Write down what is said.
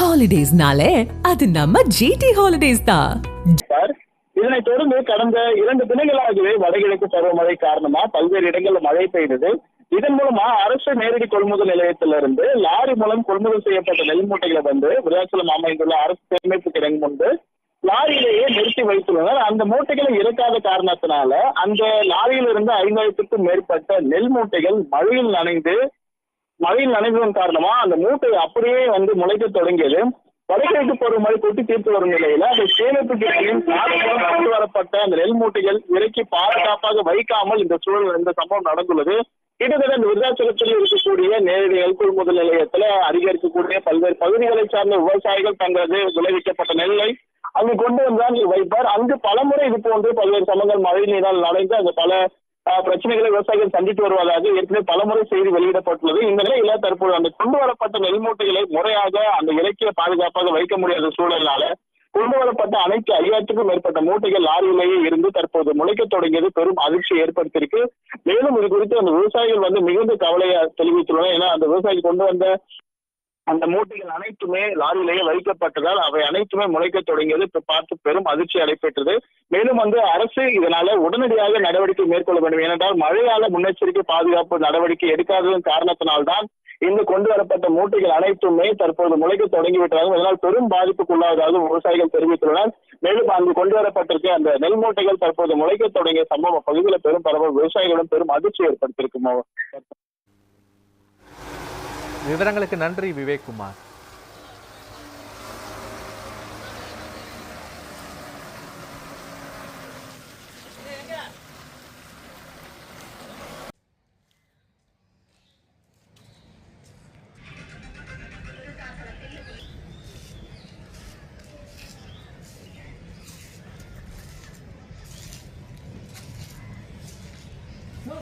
ஹாலிடேஸ்னாலே அது நம்ம ஜிடி ஹாலிடேஸ் தான். இதனைத் தொடர்ந்து கடந்த இரண்டு தினங்களாகவே வடகிழக்கு பருவமழை காரணமா பல்வேறு இடங்களில் மழை பெய்தது. இதன் மூலமா அரசு நேரடி கொள்முதல் நிலையத்திலிருந்து லாரி மூலம் கொள்முதல் செய்யப்பட்ட நெல் மூட்டைகளை வந்து விருதாச்சலம் அமைந்துள்ள அரசு சேமிப்பு கிடங்கு முன்பு லாரியிலேயே நிறுத்தி வைத்துள்ளனர். அந்த மூட்டைகளை இறக்காத காரணத்தினால அந்த லாரியிலிருந்து ஐந்தாயிரத்துக்கும் மேற்பட்ட நெல் மூட்டைகள் மழையில் நனைந்து மழையில் நனைந்ததன் காரணமா அந்த மூட்டை அப்படியே வந்து முளைக்க தொடங்கியது. வடகிழக்கு பருவமழை கொட்டி தீர்த்து வரும் நிலையில அந்த சேமிப்பு கொண்டு வரப்பட்ட அந்த நெல் மூட்டைகள் இறக்கி பாதுகாப்பாக வைக்காமல் இந்த சூழல் இந்த சம்பவம் நடந்துள்ளது. கிட்டத்தட்ட இந்த விருதாச்சலத்தில் இருக்கக்கூடிய நேரடி நெல் கொள்முதல் நிலையத்துல அதிகரிக்கக்கூடிய பல்வேறு பகுதிகளை சார்ந்த விவசாயிகள் தங்களது விளைவிக்கப்பட்ட நெல்லை அங்கு கொண்டு வந்தால் வைப்பார். அங்கு பலமுறை இது போன்று பல்வேறு சமங்கள் மழை நீரால் நடைந்து அங்கு பல பிரச்சனைகளை விவசாயிகள் சந்தித்து வருவதாக ஏற்கனவே பலமுறை செய்தி வெளியிடப்பட்டுள்ளது. இந்த நிலையில தற்போது அந்த கொண்டு வரப்பட்ட நெல் மூட்டைகளை முறையாக அந்த இலக்கிய பாதுகாப்பாக வைக்க முடியாத சூழலால கொண்டு வரப்பட்ட அனைத்து ஐயாயிரத்துக்கும் மேற்பட்ட மூட்டைகள் லாரியிலேயே இருந்து தற்போது முளைக்க தொடங்கியது பெரும் அதிர்ச்சியை ஏற்படுத்தியிருக்கு. மேலும் இது குறித்து அந்த விவசாயிகள் வந்து மிகுந்த கவலையை தெரிவித்துள்ளனர். ஏன்னா அந்த விவசாயிகள் கொண்டு வந்த அந்த மூட்டைகள் அனைத்துமே லாரியிலேயே வைக்கப்பட்டதால் அவை அனைத்துமே முளைக்க தொடங்கியது. பார்த்து பெரும் அதிர்ச்சி அடைபெற்றது. மேலும் வந்து அரசு இதனால உடனடியாக நடவடிக்கை மேற்கொள்ள வேண்டும். ஏனென்றால் மழையால முன்னெச்சரிக்கை பாதுகாப்பு நடவடிக்கை எடுக்காததன் காரணத்தினால்தான் இந்த கொண்டு வரப்பட்ட மூட்டைகள் அனைத்துமே தற்போது முளைக்க தொடங்கிவிட்டதாகவும் இதனால் பெரும் பாதிப்புக்குள்ளாவதாக விவசாயிகள் தெரிவித்துள்ளனர். மேலும் அங்கு கொண்டு வரப்பட்டிருக்க அந்த நெல் மூட்டைகள் தற்போது முளைக்க தொடங்கிய சம்பவ பகுதியில் பெரும் பரவல் விவசாயிகளும் பெரும் அதிர்ச்சி ஏற்படுத்தியிருக்கும். விவரங்களுக்கு நன்றி விவேக் குமார்.